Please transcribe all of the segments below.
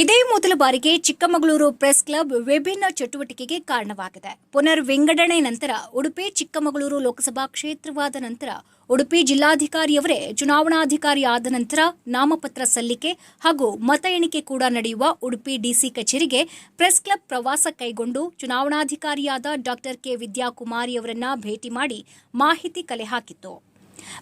ಇದೇ ಮೊದಲ ಬಾರಿಗೆ ಚಿಕ್ಕಮಗಳೂರು ಪ್ರೆಸ್ ಕ್ಲಬ್ ವಿಭಿನ್ನ ಚಟುವಟಿಕೆಗೆ ಕಾರಣವಾಗಿದೆ. ಪುನರ್ ವಿಂಗಡಣೆ ನಂತರ ಉಡುಪಿ ಚಿಕ್ಕಮಗಳೂರು ಲೋಕಸಭಾ ಕ್ಷೇತ್ರವಾದ ನಂತರ ಉಡುಪಿ ಜಿಲ್ಲಾಧಿಕಾರಿಯವರೇ ಚುನಾವಣಾಧಿಕಾರಿ ಆದ ನಂತರ ನಾಮಪತ್ರ ಸಲ್ಲಿಕೆ ಹಾಗೂ ಮತ ಎಣಿಕೆ ಕೂಡ ನಡೆಯುವ ಉಡುಪಿ ಡಿಸಿ ಕಚೇರಿಗೆ ಪ್ರೆಸ್ ಕ್ಲಬ್ ಪ್ರವಾಸ ಕೈಗೊಂಡು ಚುನಾವಣಾಧಿಕಾರಿಯಾದ ಡಾಕ್ಟರ್ ಕೆ ವಿದ್ಯಾಕುಮಾರಿ ಅವರನ್ನ ಭೇಟಿ ಮಾಡಿ ಮಾಹಿತಿ ಕಲೆ ಹಾಕಿತ್ತು.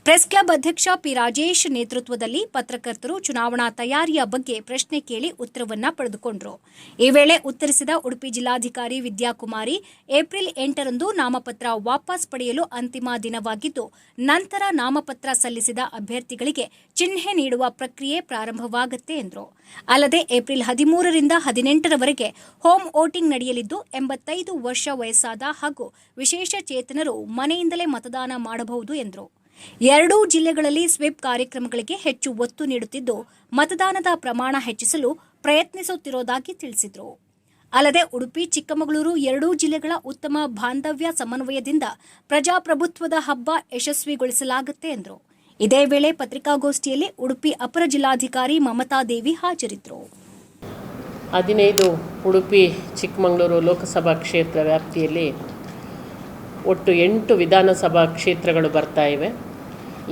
ಪ್ರೆಸ್ ಕ್ಲಬ್ ಅಧ್ಯಕ್ಷ ಪಿ ರಾಜೇಶ್ ನೇತೃತ್ವದಲ್ಲಿ ಪತ್ರಕರ್ತರು ಚುನಾವಣಾ ತಯಾರಿಯ ಬಗ್ಗೆ ಪ್ರಶ್ನೆ ಕೇಳಿ ಉತ್ತರವನ್ನ ಪಡೆದುಕೊಂಡರು. ಈ ವೇಳೆ ಉತ್ತರಿಸಿದ ಉಡುಪಿ ಜಿಲ್ಲಾಧಿಕಾರಿ ವಿದ್ಯಾಕುಮಾರಿ, ಏಪ್ರಿಲ್ ಎಂಟರಂದು ನಾಮಪತ್ರ ವಾಪಸ್ ಪಡೆಯಲು ಅಂತಿಮ ದಿನವಾಗಿದ್ದು, ನಂತರ ನಾಮಪತ್ರ ಸಲ್ಲಿಸಿದ ಅಭ್ಯರ್ಥಿಗಳಿಗೆ ಚಿಹ್ನೆ ನೀಡುವ ಪ್ರಕ್ರಿಯೆ ಪ್ರಾರಂಭವಾಗುತ್ತೆ ಎಂದರು. ಅಲ್ಲದೆ ಏಪ್ರಿಲ್ ಹದಿಮೂರರಿಂದ ಹದಿನೆಂಟರವರೆಗೆ ಹೋಮ್ ವೋಟಿಂಗ್ ನಡೆಯಲಿದ್ದು, ಎಂಬತ್ತೈದು ವರ್ಷ ವಯಸ್ಸಾದ ಹಾಗೂ ವಿಶೇಷ ಚೇತನರು ಮನೆಯಿಂದಲೇ ಮತದಾನ ಮಾಡಬಹುದು ಎಂದರು. ಎರಡೂ ಜಿಲ್ಲೆಗಳಲ್ಲಿ ಸ್ವೀಪ್ ಕಾರ್ಯಕ್ರಮಗಳಿಗೆ ಹೆಚ್ಚು ಒತ್ತು ನೀಡುತ್ತಿದ್ದು, ಮತದಾನದ ಪ್ರಮಾಣ ಹೆಚ್ಚಿಸಲು ಪ್ರಯತ್ನಿಸುತ್ತಿರುವುದಾಗಿ ತಿಳಿಸಿದರು. ಅಲ್ಲದೆ ಉಡುಪಿ, ಚಿಕ್ಕಮಗಳೂರು ಎರಡೂ ಜಿಲ್ಲೆಗಳ ಉತ್ತಮ ಬಾಂಧವ್ಯ ಸಮನ್ವಯದಿಂದ ಪ್ರಜಾಪ್ರಭುತ್ವದ ಹಬ್ಬ ಯಶಸ್ವಿಗೊಳಿಸಲಾಗುತ್ತೆ ಎಂದರು. ಇದೇ ವೇಳೆ ಪತ್ರಿಕಾಗೋಷ್ಠಿಯಲ್ಲಿ ಉಡುಪಿ ಅಪರ ಜಿಲ್ಲಾಧಿಕಾರಿ ಮಮತಾ ದೇವಿ ಹಾಜರಿದ್ದರು ಹದಿನೈದು ಉಡುಪಿ, ಚಿಕ್ಕಮಗಳೂರು ಲೋಕಸಭಾ ಕ್ಷೇತ್ರ ವ್ಯಾಪ್ತಿಯಲ್ಲಿ ಒಟ್ಟು ಎಂಟು ವಿಧಾನಸಭಾ ಕ್ಷೇತ್ರಗಳು ಬರ್ತಾ ಇವೆ.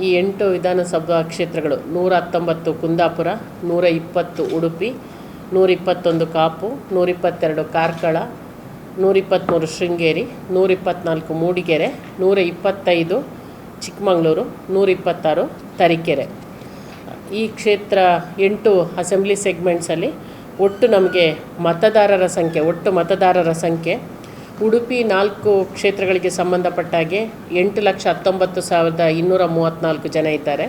ಈ ಎಂಟು ವಿಧಾನಸಭಾ ಕ್ಷೇತ್ರಗಳು ನೂರ ಹತ್ತೊಂಬತ್ತು ಕುಂದಾಪುರ, ನೂರ ಇಪ್ಪತ್ತು ಉಡುಪಿ ನೂರಿಪ್ಪತ್ತೊಂದು ಕಾಪು ನೂರಿಪ್ಪತ್ತೆರಡು ಕಾರ್ಕಳ ನೂರಿಪ್ಪತ್ತ್ಮೂರು ಶೃಂಗೇರಿ ನೂರಿಪ್ಪತ್ನಾಲ್ಕು ಮೂಡಿಗೆರೆ, ನೂರ ಇಪ್ಪತ್ತೈದು ಚಿಕ್ಕಮಗಳೂರು ನೂರಿಪ್ಪತ್ತಾರು ತರೀಕೆರೆ. ಈ ಕ್ಷೇತ್ರ ಎಂಟು ಅಸೆಂಬ್ಲಿ ಸೆಗ್ಮೆಂಟ್ಸಲ್ಲಿ ಒಟ್ಟು ನಮಗೆ ಮತದಾರರ ಸಂಖ್ಯೆ, ಒಟ್ಟು ಮತದಾರರ ಸಂಖ್ಯೆ ಉಡುಪಿ ನಾಲ್ಕು ಕ್ಷೇತ್ರಗಳಿಗೆ ಸಂಬಂಧಪಟ್ಟ ಹಾಗೆ ಎಂಟು ಲಕ್ಷ ಹತ್ತೊಂಬತ್ತು ಸಾವಿರದ ಇನ್ನೂರ ಮೂವತ್ತ್ನಾಲ್ಕು ಜನ ಇದ್ದಾರೆ.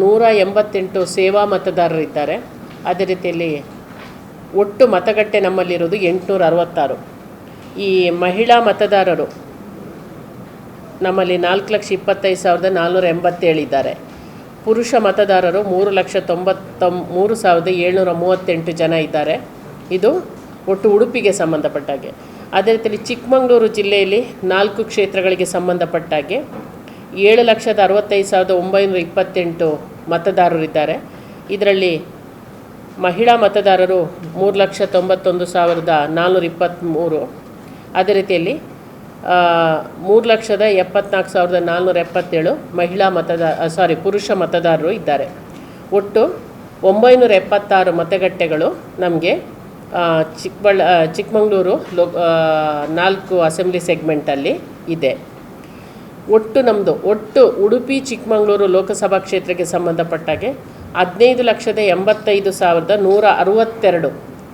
ನೂರ ಎಂಬತ್ತೆಂಟು ಸೇವಾ ಮತದಾರರಿದ್ದಾರೆ ಅದೇ ರೀತಿಯಲ್ಲಿ ಒಟ್ಟು ಮತಗಟ್ಟೆ ನಮ್ಮಲ್ಲಿರೋದು ಎಂಟುನೂರ ಅರವತ್ತಾರು. ಈ ಮಹಿಳಾ ಮತದಾರರು ನಮ್ಮಲ್ಲಿ ನಾಲ್ಕು ಲಕ್ಷ ಇಪ್ಪತ್ತೈದು ಸಾವಿರದ ನಾನ್ನೂರ ಎಂಬತ್ತೇಳಿದ್ದಾರೆ ಪುರುಷ ಮತದಾರರು ಮೂರು ಲಕ್ಷ ತೊಂಬತ್ತ, ಮೂರು ಸಾವಿರದ ಏಳ್ನೂರ ಮೂವತ್ತೆಂಟು ಜನ ಇದ್ದಾರೆ. ಇದು ಒಟ್ಟು ಉಡುಪಿಗೆ ಸಂಬಂಧಪಟ್ಟಾಗೆ ಅದೇ ರೀತಿಯಲ್ಲಿ ಚಿಕ್ಕಮಗಳೂರು ಜಿಲ್ಲೆಯಲ್ಲಿ ನಾಲ್ಕು ಕ್ಷೇತ್ರಗಳಿಗೆ ಸಂಬಂಧಪಟ್ಟಾಗೆ ಏಳು ಲಕ್ಷದ ಅರವತ್ತೈದು ಸಾವಿರದ ಒಂಬೈನೂರ ಇಪ್ಪತ್ತೆಂಟು ಮತದಾರರಿದ್ದಾರೆ ಇದರಲ್ಲಿ ಮಹಿಳಾ ಮತದಾರರು ಮೂರು ಲಕ್ಷ ತೊಂಬತ್ತೊಂದು ಸಾವಿರದ ನಾನ್ನೂರ ಇಪ್ಪತ್ತ್ಮೂರು. ಅದೇ ರೀತಿಯಲ್ಲಿ ಮೂರು ಲಕ್ಷದ ಎಪ್ಪತ್ನಾಲ್ಕು ಸಾವಿರದ ನಾನ್ನೂರ ಎಪ್ಪತ್ತೇಳು ಮಹಿಳಾ ಮತದಾರ ಸಾರಿ ಪುರುಷ ಮತದಾರರು ಇದ್ದಾರೆ. ಒಟ್ಟು ಒಂಬೈನೂರ ಎಪ್ಪತ್ತಾರು ಮತಗಟ್ಟೆಗಳು ನಮಗೆ ಚಿಕ್ಕಬಳ್ಳ ಚಿಕ್ಕಮಗಳೂರು ಲೋ ನಾಲ್ಕು ಅಸೆಂಬ್ಲಿ ಸೆಗ್ಮೆಂಟಲ್ಲಿ ಇದೆ. ಒಟ್ಟು ನಮ್ಮದು ಒಟ್ಟು ಉಡುಪಿ, ಚಿಕ್ಕಮಗಳೂರು ಲೋಕಸಭಾ ಕ್ಷೇತ್ರಕ್ಕೆ ಸಂಬಂಧಪಟ್ಟಾಗೆ ಹದಿನೈದು ಲಕ್ಷದ ಎಂಬತ್ತೈದು ಸಾವಿರದ ನೂರ ಅರವತ್ತೆರಡು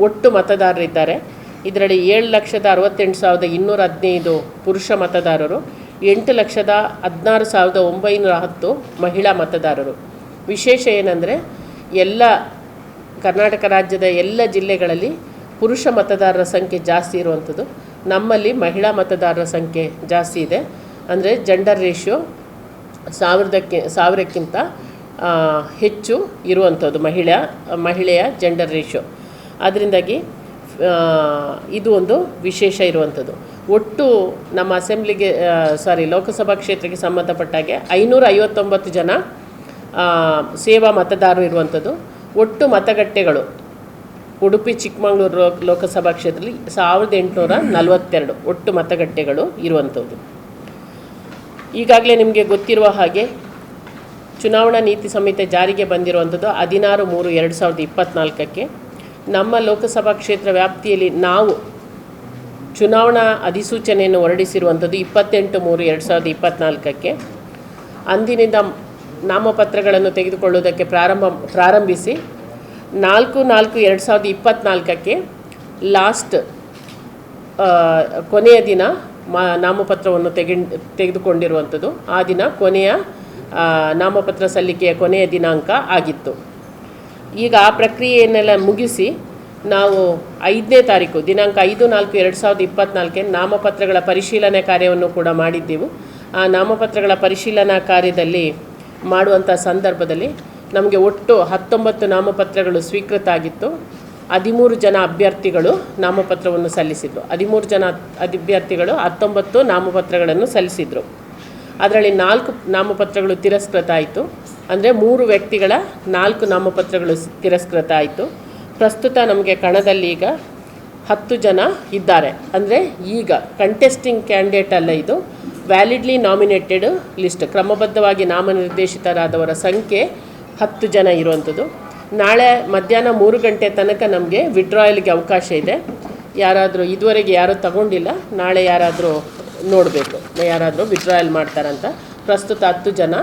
ಒಟ್ಟು ಮತದಾರರಿದ್ದಾರೆ ಇದರಲ್ಲಿ ಏಳು ಲಕ್ಷದ ಅರವತ್ತೆಂಟು ಸಾವಿರದ ಇನ್ನೂರ ಹದಿನೈದು ಪುರುಷ ಮತದಾರರು, ಎಂಟು ಲಕ್ಷದ ಹದಿನಾರು ಸಾವಿರದ ಒಂಬೈನೂರ ಹತ್ತು ಮಹಿಳಾ ಮತದಾರರು. ವಿಶೇಷ ಏನಂದರೆ, ಎಲ್ಲ ಕರ್ನಾಟಕ ರಾಜ್ಯದ ಎಲ್ಲ ಜಿಲ್ಲೆಗಳಲ್ಲಿ ಪುರುಷ ಮತದಾರರ ಸಂಖ್ಯೆ ಜಾಸ್ತಿ ಇರುವಂಥದ್ದು. ನಮ್ಮಲ್ಲಿ ಮಹಿಳಾ ಮತದಾರರ ಸಂಖ್ಯೆ ಜಾಸ್ತಿ ಇದೆ. ಅಂದರೆ ಜೆಂಡರ್ ರೇಷಿಯೋ ಸಾವಿರದಕ್ಕೆ, ಸಾವಿರಕ್ಕಿಂತ ಹೆಚ್ಚು ಇರುವಂಥದ್ದು ಮಹಿಳಾ, ಮಹಿಳೆಯ ಜೆಂಡರ್ ರೇಷಿಯೋ ಅದರಿಂದಾಗಿ ಇದು ಒಂದು ವಿಶೇಷ ಇರುವಂಥದ್ದು. ಒಟ್ಟು ನಮ್ಮ ಅಸೆಂಬ್ಲಿಗೆ ಸಾರಿ ಲೋಕಸಭಾ ಕ್ಷೇತ್ರಕ್ಕೆ ಸಂಬಂಧಪಟ್ಟಾಗೆ ಐನೂರ ಐವತ್ತೊಂಬತ್ತು ಜನ ಸೇವಾ ಮತದಾರರು ಇರುವಂಥದ್ದು. ಒಟ್ಟು ಮತಗಟ್ಟೆಗಳು. ಉಡುಪಿ, ಚಿಕ್ಕಮಗಳೂರು ಲೋಕಸಭಾ ಕ್ಷೇತ್ರದಲ್ಲಿ ಸಾವಿರದ ಎಂಟುನೂರ ನಲವತ್ತೆರಡು ಒಟ್ಟು ಮತಗಟ್ಟೆಗಳು ಇರುವಂಥದ್ದು. ಈಗಾಗಲೇ ನಿಮಗೆ ಗೊತ್ತಿರುವ ಹಾಗೆ ಚುನಾವಣಾ ನೀತಿ ಸಂಹಿತೆ ಜಾರಿಗೆ ಬಂದಿರುವಂಥದ್ದು ಹದಿನಾರು ಮೂರು ಎರಡು ಸಾವಿರದ ಇಪ್ಪತ್ತ್ನಾಲ್ಕಕ್ಕೆ ನಮ್ಮ ಲೋಕಸಭಾ ಕ್ಷೇತ್ರ ವ್ಯಾಪ್ತಿಯಲ್ಲಿ ನಾವು ಚುನಾವಣಾ ಅಧಿಸೂಚನೆಯನ್ನು ಹೊರಡಿಸಿರುವಂಥದ್ದು ಇಪ್ಪತ್ತೆಂಟು ಮೂರು ಎರಡು ಸಾವಿರದ ಇಪ್ಪತ್ತ್ನಾಲ್ಕಕ್ಕೆ ಅಂದಿನಿಂದ ನಾಮಪತ್ರಗಳನ್ನು ತೆಗೆದುಕೊಳ್ಳುವುದಕ್ಕೆ ಪ್ರಾರಂಭ, ಪ್ರಾರಂಭಿಸಿ ನಾಲ್ಕು ನಾಲ್ಕು ಎರಡು ಸಾವಿರದ ಇಪ್ಪತ್ತ್ನಾಲ್ಕಕ್ಕೆ ಲಾಸ್ಟ್ ಕೊನೆಯ ದಿನ ಮಾ, ನಾಮಪತ್ರವನ್ನು ತೆಗೆ ತೆಗೆದುಕೊಂಡಿರುವಂಥದ್ದು. ಆ ದಿನ ಕೊನೆಯ ನಾಮಪತ್ರ ಸಲ್ಲಿಕೆಯ ಕೊನೆಯ ದಿನಾಂಕ ಆಗಿತ್ತು. ಈಗ ಆ ಪ್ರಕ್ರಿಯೆಯನ್ನೆಲ್ಲ ಮುಗಿಸಿ ನಾವು ಐದನೇ ತಾರೀಕು, ದಿನಾಂಕ ಐದು ನಾಲ್ಕು ಎರಡು ಸಾವಿರದ ಇಪ್ಪತ್ತ್ನಾಲ್ಕೆ ನಾಮಪತ್ರಗಳ ಪರಿಶೀಲನೆ ಕಾರ್ಯವನ್ನು ಕೂಡ ಮಾಡಿದ್ದೆವು. ಆ ನಾಮಪತ್ರಗಳ ಪರಿಶೀಲನಾ ಕಾರ್ಯದಲ್ಲಿ ಮಾಡುವಂಥ ಸಂದರ್ಭದಲ್ಲಿ ನಮಗೆ ಒಟ್ಟು ಹತ್ತೊಂಬತ್ತು ನಾಮಪತ್ರಗಳು ಸ್ವೀಕೃತ ಆಗಿತ್ತು. ಹದಿಮೂರು ಜನ ಅಭ್ಯರ್ಥಿಗಳು ನಾಮಪತ್ರವನ್ನು ಸಲ್ಲಿಸಿದರು. ಹದಿಮೂರು ಜನ ಅಭ್ಯರ್ಥಿಗಳು ಹತ್ತೊಂಬತ್ತು ನಾಮಪತ್ರಗಳನ್ನು ಸಲ್ಲಿಸಿದರು. ಅದರಲ್ಲಿ ನಾಲ್ಕು ನಾಮಪತ್ರಗಳು ತಿರಸ್ಕೃತ ಆಯಿತು. ಅಂದರೆ ಮೂರು ವ್ಯಕ್ತಿಗಳ ನಾಲ್ಕು ನಾಮಪತ್ರಗಳು ತಿರಸ್ಕೃತ ಆಯಿತು. ಪ್ರಸ್ತುತ ನಮಗೆ ಕಣದಲ್ಲಿ ಈಗ ಹತ್ತು ಜನ ಇದ್ದಾರೆ. ಅಂದರೆ ಈಗ ಕಂಟೆಸ್ಟಿಂಗ್ ಕ್ಯಾಂಡಿಡೇಟ್ ಅಲ್ಲ ಇದು. ವ್ಯಾಲಿಡ್ಲಿ ನಾಮಿನೇಟೆಡ್ ಲಿಸ್ಟ್ ಕ್ರಮಬದ್ಧವಾಗಿ ನಾಮನಿರ್ದೇಶಿತರಾದವರ ಸಂಖ್ಯೆ ಹತ್ತು ಜನ ಇರುವಂಥದ್ದು. ನಾಳೆ ಮಧ್ಯಾಹ್ನ ಮೂರು ಗಂಟೆ ತನಕ ನಮಗೆ ವಿಡ್ರಾಯಲ್ಗೆ ಅವಕಾಶ ಇದೆ. ಯಾರಾದರೂ ಇದುವರೆಗೆ ಯಾರೂ ತಗೊಂಡಿಲ್ಲ, ನಾಳೆ ಯಾರಾದರೂ ನೋಡಬೇಕು, ಯಾರಾದರೂ ವಿಡ್ರಾಯಲ್ ಮಾಡ್ತಾರಂತ. ಪ್ರಸ್ತುತ ಹತ್ತು ಜನ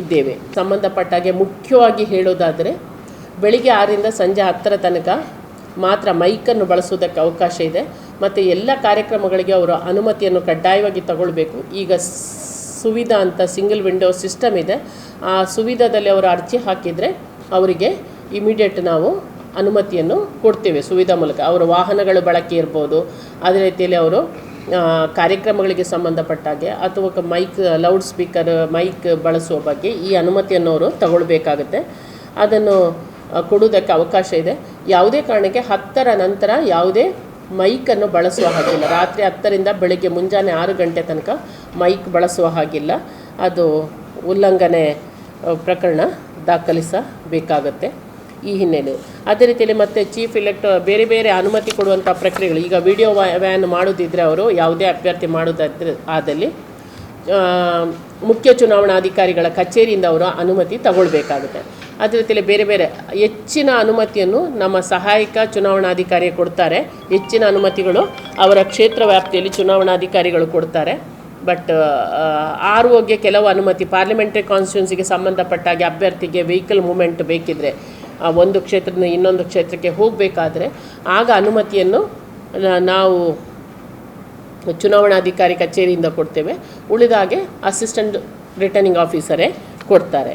ಇದ್ದೇವೆ. ಸಂಬಂಧಪಟ್ಟಾಗೆ ಮುಖ್ಯವಾಗಿ ಹೇಳೋದಾದರೆ, ಬೆಳಿಗ್ಗೆ ಆರರಿಂದ ಸಂಜೆ ಹತ್ತರ ತನಕ ಮಾತ್ರ ಮೈಕನ್ನು ಬಳಸೋದಕ್ಕೆ ಅವಕಾಶ ಇದೆ. ಮತ್ತು ಎಲ್ಲ ಕಾರ್ಯಕ್ರಮಗಳಿಗೆ ಅವರು ಅನುಮತಿಯನ್ನು ಕಡ್ಡಾಯವಾಗಿ ತಗೊಳ್ಬೇಕು. ಈಗ ಸುವಿಧಾ ಅಂತ ಸಿಂಗಲ್ ವಿಂಡೋ ಸಿಸ್ಟಮ್ ಇದೆ. ಆ ಸುವಿಧಾದಲ್ಲಿ ಅವರು ಅರ್ಜಿ ಹಾಕಿದರೆ ಅವರಿಗೆ ಇಮಿಡಿಯೇಟ್ ನಾವು ಅನುಮತಿಯನ್ನು ಕೊಡ್ತೇವೆ ಸುವಿಧಾ ಮೂಲಕ. ಅವರ ವಾಹನಗಳ ಬಳಕೆ ಇರ್ಬೋದು, ಅದೇ ರೀತಿಯಲ್ಲಿ ಅವರು ಕಾರ್ಯಕ್ರಮಗಳಿಗೆ ಸಂಬಂಧಪಟ್ಟಾಗೆ ಅಥವಾ ಕ- ಮೈಕ್ ಲೌಡ್ ಸ್ಪೀಕರ್ ಮೈಕ್ ಬಳಸುವ ಬಗ್ಗೆ ಈ ಅನುಮತಿಯನ್ನು ಅವರು ತಗೊಳ್ಬೇಕಾಗುತ್ತೆ. ಅದನ್ನು ಕೊಡೋದಕ್ಕೆ ಅವಕಾಶ ಇದೆ. ಯಾವುದೇ ಕಾರಣಕ್ಕೆ ಹತ್ತರ ನಂತರ ಯಾವುದೇ ಮೈಕನ್ನು ಬಳಸುವ ಹಾಗಿಲ್ಲ. ರಾತ್ರಿ ಹತ್ತರಿಂದ ಬೆಳಗ್ಗೆ ಮುಂಜಾನೆ ಆರು ಗಂಟೆ ತನಕ ಮೈಕ್ ಬಳಸುವ ಹಾಗಿಲ್ಲ. ಅದು ಉಲ್ಲಂಘನೆ ಪ್ರಕರಣ ದಾಖಲಿಸಬೇಕಾಗತ್ತೆ ಈ ಹಿನ್ನೆಲೆ. ಅದೇ ರೀತಿಯಲ್ಲಿ ಮತ್ತೆ ಚೀಫ್ ಇಲೆಕ್ಟ್ ಬೇರೆ ಬೇರೆ ಅನುಮತಿ ಕೊಡುವಂಥ ಪ್ರಕ್ರಿಯೆಗಳು. ಈಗ ವಿಡಿಯೋ ವ್ಯಾನ್ ಮಾಡೋದಿದ್ದರೆ ಅವರು ಯಾವುದೇ ಅಭ್ಯರ್ಥಿ ಮಾಡೋದಾದ್ರೆ, ಆದಲ್ಲಿ ಮುಖ್ಯ ಚುನಾವಣಾಧಿಕಾರಿಗಳ ಕಚೇರಿಯಿಂದ ಅವರು ಅನುಮತಿ ತಗೊಳ್ಬೇಕಾಗುತ್ತೆ. ಅದೇ ರೀತಿಯಲ್ಲಿ ಬೇರೆ ಬೇರೆ ಹೆಚ್ಚಿನ ಅನುಮತಿಯನ್ನು ನಮ್ಮ ಸಹಾಯಕ ಚುನಾವಣಾಧಿಕಾರಿ ಕೊಡ್ತಾರೆ. ಹೆಚ್ಚಿನ ಅನುಮತಿಗಳು ಅವರ ಕ್ಷೇತ್ರ ವ್ಯಾಪ್ತಿಯಲ್ಲಿ ಚುನಾವಣಾಧಿಕಾರಿಗಳು ಕೊಡ್ತಾರೆ. ಬಟ್ ಆರೋಗ್ಯ ಕೆಲವು ಅನುಮತಿ ಪಾರ್ಲಿಮೆಂಟ್ರಿ ಕಾನ್ಸ್ಟಿಟ್ಯೂನ್ಸಿಗೆ ಸಂಬಂಧಪಟ್ಟಾಗೆ ಅಭ್ಯರ್ಥಿಗೆ ವೆಹಿಕಲ್ ಮೂಮೆಂಟ್ ಬೇಕಿದ್ರೆ ಒಂದು ಕ್ಷೇತ್ರದಿಂದ ಇನ್ನೊಂದು ಕ್ಷೇತ್ರಕ್ಕೆ ಹೋಗಬೇಕಾದ್ರೆ ಆಗ ಅನುಮತಿಯನ್ನು ನಾವು ಚುನಾವಣಾಧಿಕಾರಿ ಕಚೇರಿಯಿಂದ ಕೊಡ್ತೇವೆ. ಉಳಿದ ಹಾಗೆ ಅಸಿಸ್ಟೆಂಟ್ ರಿಟರ್ನಿಂಗ್ ಆಫೀಸರೇ ಕೊಡ್ತಾರೆ.